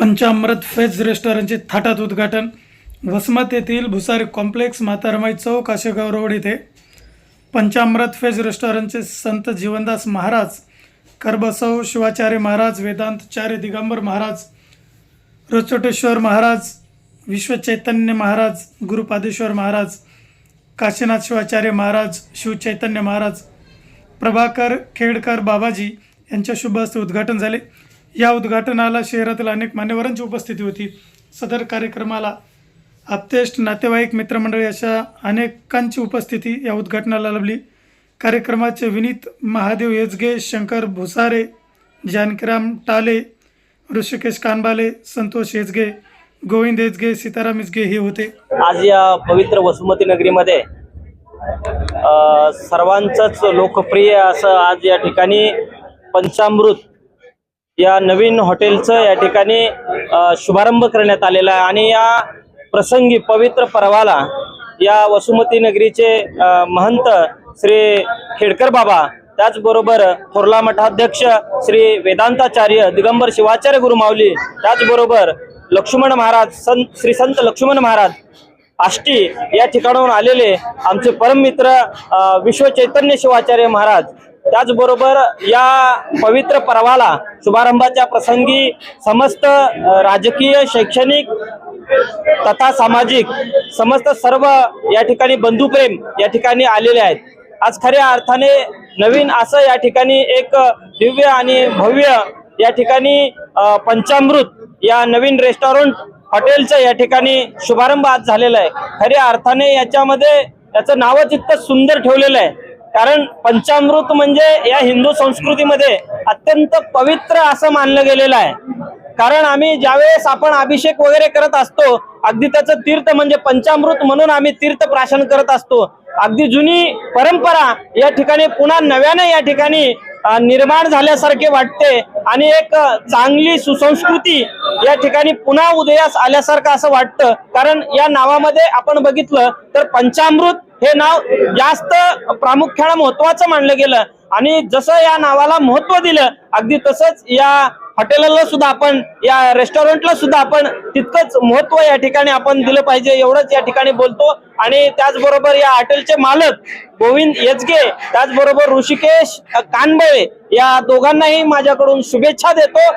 पंचामृत phase रेस्टॉरंटचे थाटात उद्घाटन. वसमत येथील भुसारी कॉम्प्लेक्स म्हातारमाई चौक आशेगाव रोड येथे पंचामृत फेज रेस्टॉरंटचे संत जीवनदास महाराज करबसव शिवाचार्य महाराज वेदांतचार्य दिगंबर महाराज रचोटेश्वर महाराज विश्वचैतन्य महाराज गुरुपादेश्वर महाराज काशीनाथ शिवाचार्य महाराज शिवचैतन्य महाराज प्रभाकर खेडकर बाबाजी यांच्या शुभ हस्ते उद्घाटन झाले. या उद्घाटनाला शहरातील अनेक मान्यवरांची उपस्थिती होती. सदर कार्यक्रमाला आप्तेष्ट नातेवाईक मित्रमंडळी अशा अनेकांची उपस्थिती या उद्घाटनाला लाभली. कार्यक्रमाचे विनीत महादेव येजगे शंकर भुसारे जानकीराम टाले ऋषिकेश कानबाले संतोष येजगे गोविंद येजगे सीताराम येजगे हे होते. आज या पवित्र वसुमती नगरीमध्ये सर्वांचंच लोकप्रिय असं आज या ठिकाणी पंचामृत या नवीन हॉटेलचं या ठिकाणी शुभारंभ करण्यात आलेला आहे. आणि या प्रसंगी पवित्र पर्वाला या वसुमती नगरीचे महंत श्री खेडकर बाबा त्याचबरोबर थोरला मठाध्यक्ष श्री वेदांताचार्य दिगंबर शिवाचार्य गुरुमावली त्याचबरोबर लक्ष्मण महाराज संत श्री संत लक्ष्मण महाराज आष्टी या ठिकाणाहून आलेले आमचे परममित्र विश्वचैतन्य विश्व चैतन्य शिवाचार्य महाराज त्याचबरोबर या पवित्र पर्वाला शुभारंभाच्या प्रसंगी समस्त राजकीय शैक्षणिक तथा सामाजिक समस्त सर्व या ठिकाणी बंधुप्रेम या ठिकाणी आलेले आहेत. आज खऱ्या अर्थाने नवीन असं या ठिकाणी एक दिव्य आणि भव्य या ठिकाणी पंचामृत या नवीन रेस्टॉरंट हॉटेलचं या ठिकाणी शुभारंभ आज झालेला आहे. खऱ्या अर्थाने याच्यामध्ये याचं नावच इतकं सुंदर ठेवलेलं आहे. कारण पंचामृत म्हणजे या हिंदू संस्कृतीमध्ये अत्यंत पवित्र असं मानलं गेलेलं आहे. कारण आम्ही ज्यावेळेस आपण अभिषेक वगैरे करत असतो अगदी त्याचं तीर्थ म्हणजे पंचामृत म्हणून आम्ही तीर्थ प्राशन करत असतो. अगदी जुनी परंपरा या ठिकाणी पुन्हा नव्याने या ठिकाणी निर्माण झाल्यासारखे वाटते आणि एक चांगली सुसंस्कृती या ठिकाणी पुन्हा उदयास आल्यासारखं असं वाटतं. कारण या नावामध्ये आपण बघितलं तर पंचामृत हे नाव जास्त प्रामुख्यानं महत्वाचं मानलं गेलं. आणि जसं या नावाला महत्त्व दिलं अगदी तसंच या हॉटेलला सुद्धा आपण या रेस्टॉरंटला सुद्धा आपण तितकंच महत्त्व या ठिकाणी आपण दिलं पाहिजे एवढंच या ठिकाणी बोलतो. आणि त्याचबरोबर या हॉटेलचे मालक गोविंद येचगे त्याचबरोबर ऋषिकेश कानबळे या दोघांनाही माझ्याकडून शुभेच्छा देतो.